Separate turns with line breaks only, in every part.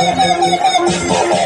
¡Gracias!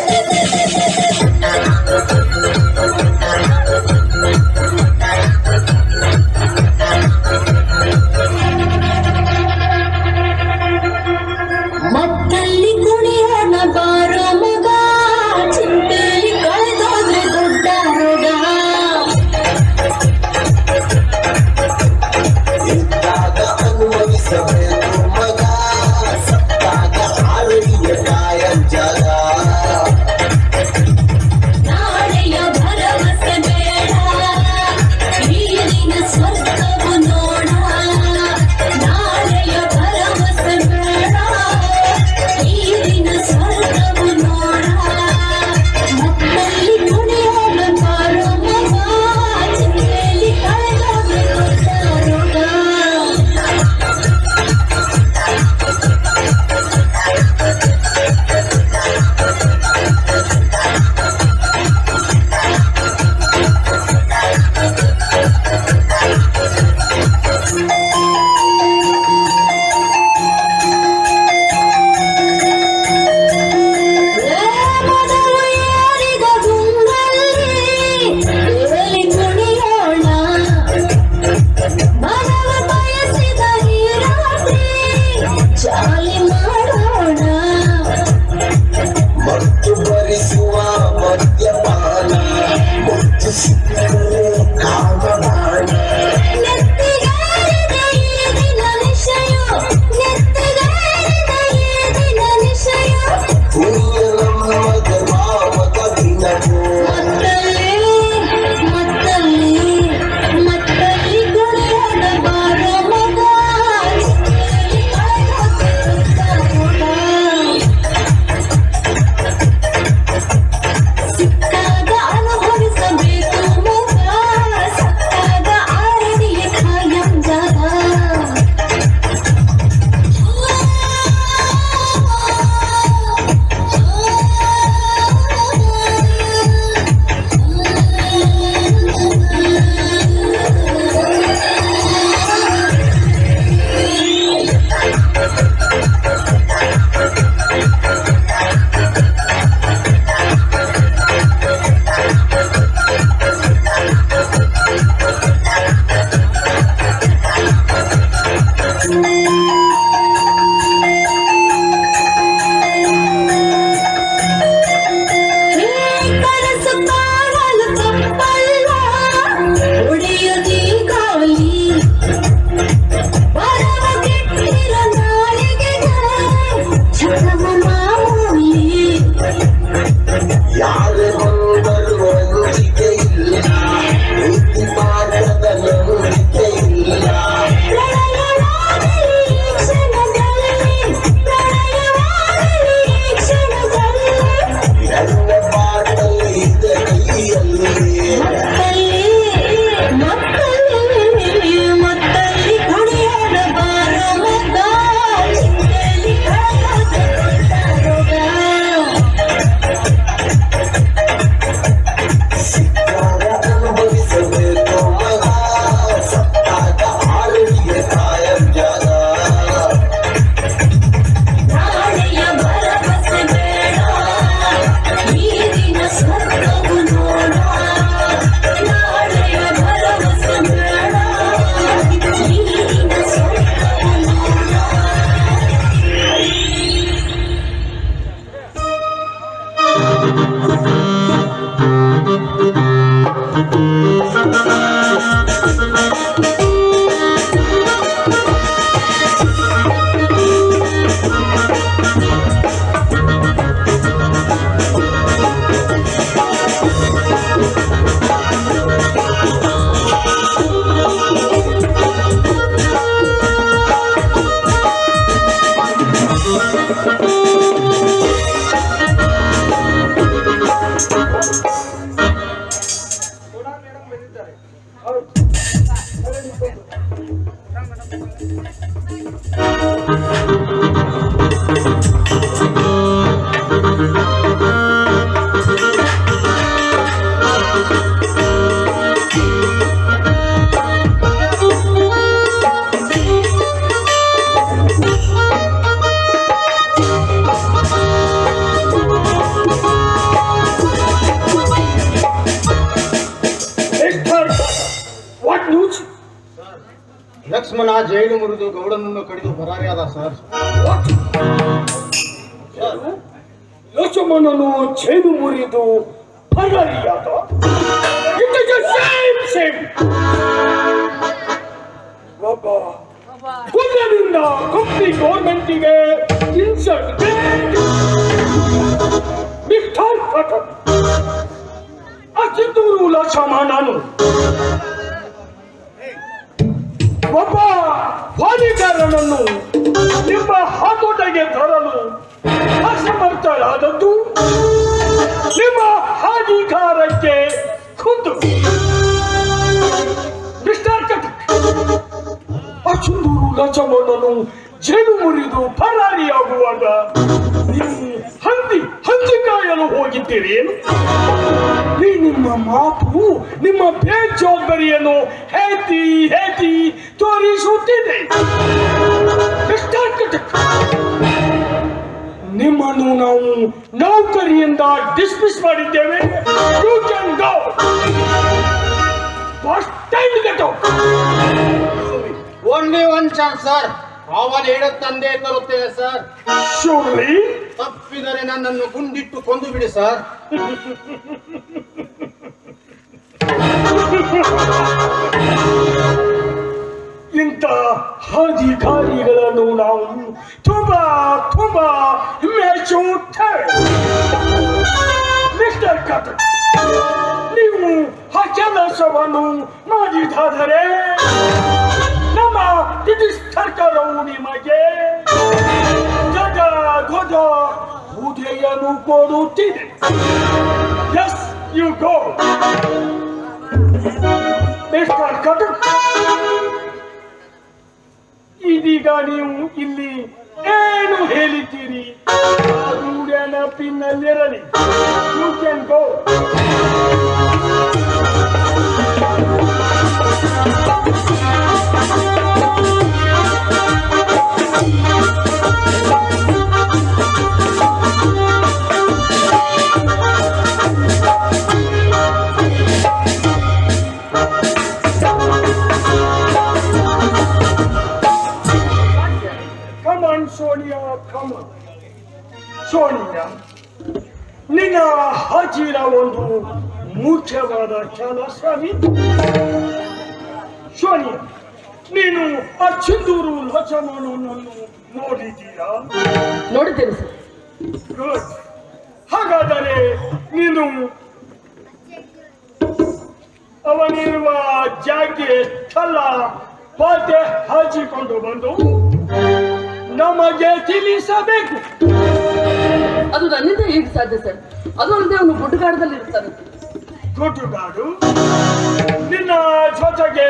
ಲಕ್ಷ್ಮಣನು ಜೈಲು ಮುರಿದು ಪರಾರಿಯಾದ. ಒಬ್ಬ ಕುಲ್ಲರಿಂದ ಕಂಪ್ನಿ ಗೌರ್ಮೆಂಟಿಗೆ ಇನ್ಸಲ್ಟ್ ಮಿಸ್ಟರ್ ಪಟನ್ ಅಚಿತ್ತೂರು ನಾನು ಒಬ್ಬ ವಾದಿಕಾರನನ್ನು ನಿಮ್ಮ ಹಾತೋಟಗೆ ತರಲು ಅಸಮರ್ಥರಾದದ್ದು ನಿಮ್ಮ ಅಧಿಕಾರಕ್ಕೆ ಖುದ್ದು. ಮಿಸ್ಟರ್ ಕಟಕ್ ಅಚುಂದೂರು ಲಚಮಣ್ಣನು ಜೇನು ಮುರಿದು ಪರಾರಿಯಾಗುವಾಗ ನೀವು ಹಂದಿ ಕಾಯಲು ಹೋಗಿದ್ದೀರಿ ನೀ ನಿಮ್ಮ ಮಾತು ನಿಮ್ಮ ಬೇಜವಾಬ್ದಾರಿಯನ್ನು ಹೇತಿ ಹೇತಿ ತೋರಿಸುತ್ತಿದೆ. ಮಿಸ್ಟರ್ ನಿಮ್ಮನ್ನು ನಾವು ನೌಕರಿಯಿಂದ ಡಿಸ್ಮಿಸ್ ಮಾಡಿದ್ದೇವೆ. You can go first time get out
only one chance sir ಅವನ ತಂದೆ ತರುತ್ತೇವೆ ಸರ್
ಶೂರ್ಲಿ
ತಪ್ಪಿದರೆ ನನ್ನನ್ನು ಗುಂಡಿಟ್ಟು ಕೊಂದು ಬಿಡಿ ಸರ್
ಇಂಥ ಅಧಿಕಾರಿಗಳನ್ನು ನಾವು ತುಂಬಾ ತುಂಬಾ ಮೆಚ್ಚುತ್ತೇವೆ ಮಿಸ್ಟರ್ ಕಟಕ್ ನೀವು ಆ ಕೆಲಸವನ್ನು ಮಾಡಿದಾದರೆ ನಮ್ಮ ಬ್ರಿಟಿಷ್ ಸರ್ಕಾರವು ನಿಮಗೆ ಗದ ಗದ ಹುದ್ದೆಯನ್ನು ಕೊಡುತ್ತಿದೆ. ಎಸ್ ಯು ಗೋ ಮಿಸ್ಟರ್ ಕಟಕ್ ಇದೀಗ ನೀವು ಇಲ್ಲಿ ಏನು ಹೇಳಿದ್ದೀರಿ? ಪಿನ್ನಲ್ಲಿರಲಿ. ಯು ಕ್ಯಾನ್ ಗೋ ನೀನು ಆ ಚಿಂದೂರು ಲಚಮನನ್ನು ನೋಡಿದ್ದೀರಾ
ನೋಡಿದ್ದೇನೆ ಸರ್.
ಗುಡ್ ಹಾಗಾದರೆ ನೀನು ಅವನಿರುವ ಜಾಗೆ ಸ್ಥಳ ಪಾತೆ ಹಚ್ಚಿಕೊಂಡು ಬಂದು ನಮಗೆ ತಿಳಿಸಬೇಕು.
ಅದು ನನ್ನಿಂದ ಹೇಗೆ ಸಾಧ್ಯ ಸರ್? ಅದು ಅಲ್ಲದೆ ಅವನು ಗುಡ್ಡಗಾಡದಲ್ಲಿ ಇರ್ತಾನೆ
ಗುಡ್ಡಗಾಡು. ನಿನ್ನ ಜೊತೆಗೆ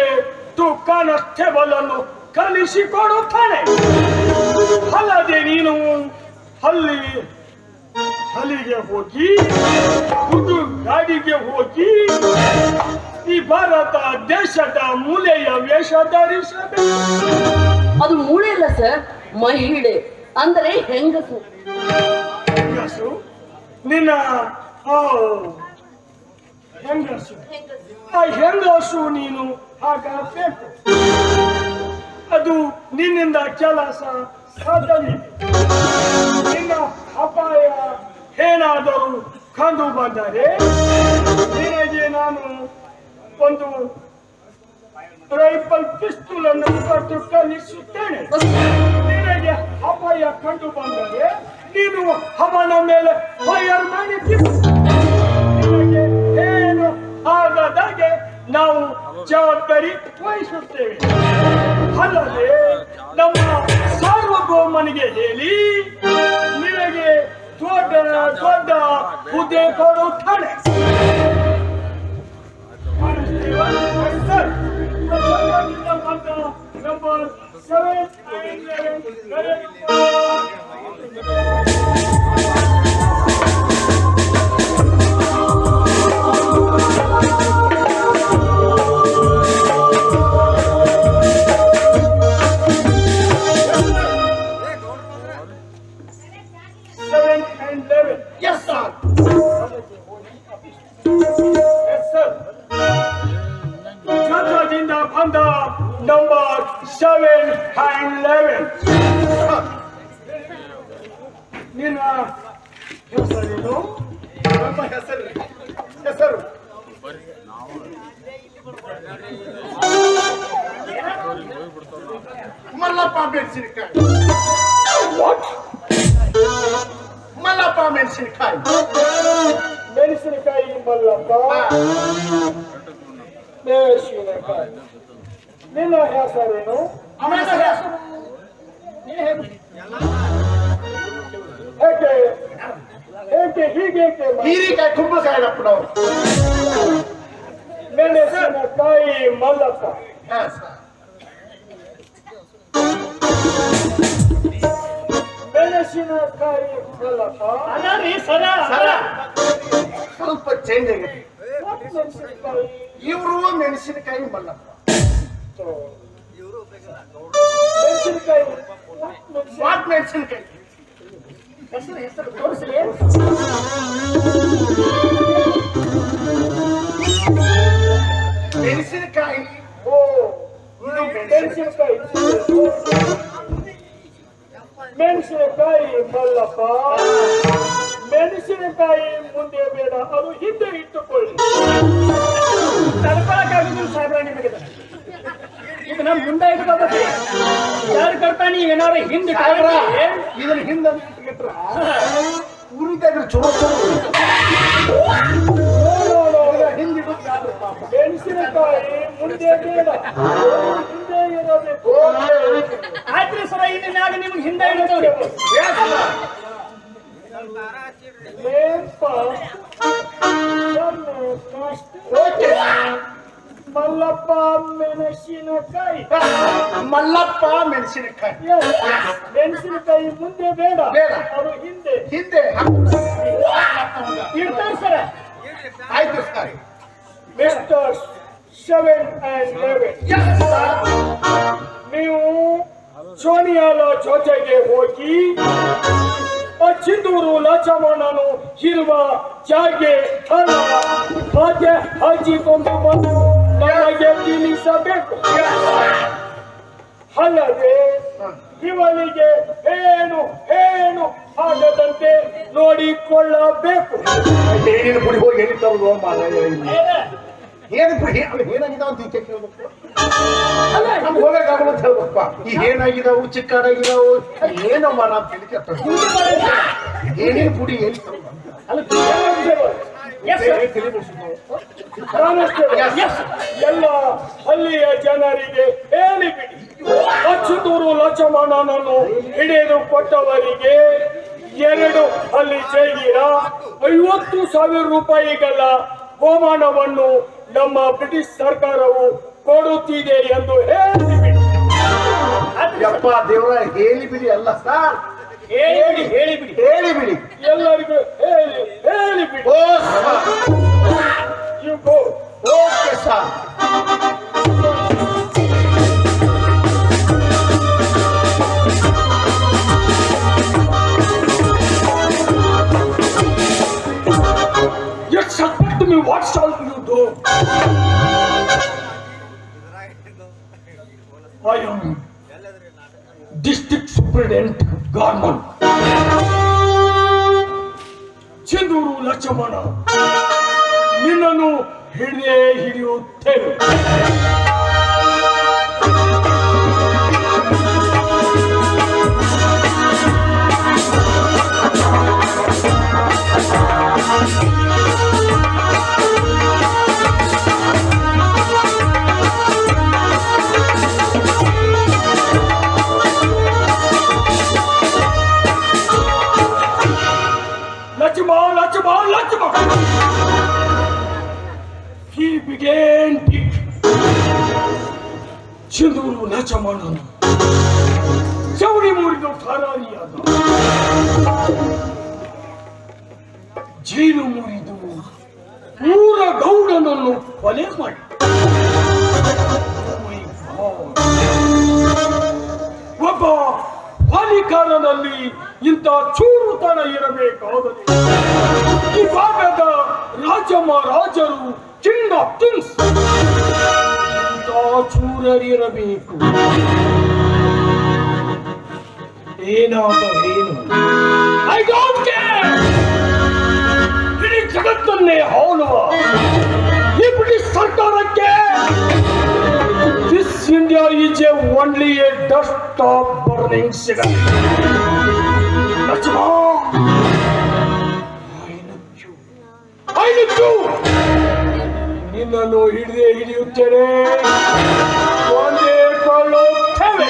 ತು ಕಾಣತ್ತೆ ಬಲ್ಲನು ಕಲಿಸಿಕೊಡುತ್ತಾನೆ ಅಲ್ಲದೆ ನೀನು ಅಲ್ಲಿ ಅಲ್ಲಿಗೆ ಹೋಗಿ ಕುದು ಗಾಡಿಗೆ ಹೋಗಿ ಈ ಭಾರತ ದೇಶದ ಮೂಲೆಯ ವೇಷ ಧರಿಸಬೇಕು
ಅದು ಮೂಳೆ ಅಲ್ಲ ಸರ್ ಮಹಿಳೆ ಅಂದರೆ ಹೆಂಗಸು.
ಹೆಂಗಸು? ನಿನ್ನ ಹೆಂಗಸು? ಆ ಹೆಂಗಸು ನೀನು ಹಾಕಬೇಕು ಅದು ನಿನ್ನಿಂದ ಕೆಲಸ ಸಾಧನೆ. ನಿನ್ನ ಅಪಾಯ ಏನಾದರೂ ಕಂಡು ಬಂದರೆ ನಿನಗೆ ನಾನು ಒಂದು ರೈಫಲ್ ಪಿಸ್ತೂಲ್ ಅನ್ನು ಕೊಟ್ಟು ಕಲಿಸುತ್ತೇನೆ. ನಿನಗೆ ಅಪಾಯ ಕಂಡು ಬಂದರೆ ನೀನು ಅವನ ಮೇಲೆ ಫೈರ್ ಮಾಡಿ ನಿನಗೆ ಏನು ಆಗದಾಗೆ ನಾವು ಜವಾಬ್ದಾರಿ ವಹಿಸುತ್ತೇವೆ ಅಲ್ಲದೆ ನಮ್ಮ ಸಾರ್ವಭೌಮನಿಗೆ ಹೇಳಿ ನಿನಗೆ ದೊಡ್ಡ ದೊಡ್ಡ ಹುದ್ದೆ ಕೊಡುತ್ತಾನೆ ಸರ್ ನಂಬರ್ ಸೆವೆನ್ sir. ಜಾಗದಿಂದ ಬಂದ ನಂಬರ್ ಸೆವೆನ್ and ಲೆವೆನ್ ನಿನ್ನ ಹೆಸರೇನು
ನಮ್ಮ ಹೆಸರು ಹೆಸರು ಮಲ್ಲಪ್ಪ ಮೆಣಸಿನಕಾಯಿ
ವಾಟ್
ಮಲ್ಲಪ್ಪ ಮೆಣಸಿನಕಾಯಿ
ಮೆಣಸಿನಕಾಯಿ ಮಲ್ಲಪ್ಪ ಮೆಣಸಿನಕಾಯಿ ನಿನ್ನ ಹೆಸರೇನು
ಅವನ ಹೆಸರು
ಹೇಗೆ ಹೇಗೆ ಹೀಗೇಕೆ ಮ-
ಹೀರಿಕಾಯಿ ಕುಂಬಳಕಾಯಿ ಅಪ್ಪನವ್ರು
ಮೆಣಸಿನಕಾಯಿ ಮಲ್ಲಪ್ಪ ಮೆಣಸಿನಕಾಯಿ ಮಲ್ಲಪ್ಪ
ಸರ ಸ್ವಲ್ಪ ಚೇಂಜ್ ಆಗಿದೆ
What ಮೆಣಸಿನಕಾಯಿ
ಇವರು ಮೆಣಸಿನಕಾಯಿ ಮಲ್ಲಪ್ಪ
ಮೆಣಸಿನಕಾಯಿ what ಮೆಣಸಿನ-
ವಾಟ್ ಮೆಣಸಿನಕಾಯಿ ಹೆಸರು ಹೆಸರು ತೋರಿಸಲಿ ಮೆಣಸಿನಕಾಯಿ
ಓ
ಇದು ಮೆಣಸಿನಕಾಯಿ
ಮೆಣಸಿನಕಾಯಿ ಮೆಣಸಿನಕಾಯಿ ಮಲ್ಲಪ್ಪ ಮೆಣಸಿನಕಾಯಿ ಮುಂದೆ ಬೇಡ ಅದು ಹಿಂದೆ ಇಟ್ಟುಕೊಳ್ಳಿ
ಮುಂದೆ ಇಟ್ಕೋಬೇಕು ಯಾರು ಕರ್ತಾನಿ ಏನಾರ ಹಿಂದೆ.
ಇದನ್ನ ಹಿಂದೆ ಇಟ್ಬಿಟ್ರ. ಉರಿದಾಗ ಚಲೋ ಚಲೋ
ಆಯ್ತ್ರಿ ಸರ ಇನ್ನು ಮ್ಯಾಗ ನಿಮ್ಗೆ ಹಿಂದೆ ಇಡ್ತೇವ್ರಿ
ಕಷ್ಟ ಮಲ್ಲಪ್ಪ ಮೆಣಸಿನಕಾಯಿ.
ಮಲ್ಲಪ್ಪ ಮೆಣಸಿನಕಾಯಿ.
ಮೆಣಸಿನಕಾಯಿ ಮುಂದೆ ಬೇಡ.
ಬೇಡ.
ಅದು ಹಿಂದೆ.
ಹಿಂದೆ.
ಇರ್ತಾರೆ ಸರ
ಆಯ್ತು sir.
Mister seven and eleven ನೀವು ಸೋನಿಯಾಲ ಜೊತೆಗೆ ಹೋಗಿ ಚಿಂದೂರು ಲಚಮಣನು ಇರುವ ಜಾಗೆ ಹಣ ಹಾಗೆ ಹಂಚಿಕೊಂಡು ಬಂದು ನಮಗೆ ತಿಳಿಸಬೇಕು ಅಲ್ಲದೆ ಇವನಿಗೆ ಏನು ಏನು ಆಗದಂತೆ ನೋಡಿಕೊಳ್ಳಬೇಕು.
ಏನೇನು ಪುಡಿ ಹೋಗಿ ಎಲ್ಲಿ ತರುದು ಏನು ಅಲ್ಲಿ ಏನಾಗಿದಾವ ಅಂತ ಈಚೆ ಕೇಳ್ಬೇಕು. ನಮ್ಗೆ ಹೋಗಕ್ಕಾಗಲ್ಲ ಅಂತ ಹೇಳ್ಬೇಕಪ್ಪ. ಈಗ ಏನಾಗಿದಾವು ಚಿಕ್ಕದಾಗಿದಾವು ಏನಮ್ಮ ನಾವು ತಿಳಿಕೆ ಏನೇನು ಪುಡಿ ಎಲ್ಲಿ ತರುದು
ಅಲ್ಲ. ಎಲ್ಲ ಹಳ್ಳಿಯ ಜನರಿಗೆ ಹೇಳಿಬಿಡಿ ಅಚ್ಚುದೂರು ಲಕ್ಷಮಾನನನ್ನು ಹಿಡಿದು ಕೊಟ್ಟವರಿಗೆ ಎರಡು ಅಲ್ಲಿ ಜೈಗಿರ ಐವತ್ತು ಸಾವಿರ ರೂಪಾಯಿಗಳ ಬಹುಮಾನವನ್ನು ನಮ್ಮ ಬ್ರಿಟಿಷ್ ಸರ್ಕಾರವು ಕೊಡುತ್ತಿದೆ ಎಂದು ಹೇಳಿಬಿಡಿ
ಅಪ್ಪ ದೇವರ ಹೇಳಿ ಬಿಡಿ ಅಲ್ಲ ಸರ್
ಹೇಳಿಬಿಡಿ ಹೇಳಿಬಿಡಿ
ಹೇಳಿ ಬಿಡಿ.
ಎಲ್ಲರಿಗೂ ಹೇಳಿ ಹೇಳಿಬಿಡಿ
ಓ
you go okay sir Lakshmana ನಿನ್ನನ್ನು ಹಿಡಿದೇ ಹಿಡಿಯುತ್ತೇನೆ ಜೈಲು ಮುರಿದು ಊರ ಗೌಡನನ್ನು ಕೊಲೆ ಮಾಡಿ. ಒಬ್ಬ ಬಾಲಿಕಾರನಲ್ಲಿ ಇಂಥ ಚೂರುತನ ಇರಬೇಕಾದರೆ ಈ ಭಾಗದ ರಾಜ ಮಹಾರಾಜರು ಕಿಂಗ್ ಆಫ್ ಕಿಂಗ್ಸ್. ಇಂಥ ಚೂರರಿರಬೇಕು. ಏನು I don't care Is a only a dust of burning cigar Lakshmana I look you. ನಿನ್ನನ್ನು ಹಿಡಿದೇ ಹಿಡಿಯುತ್ತೇನೆ ಒಂದೇ ಕೊಳ್ಳುತ್ತೇವೆ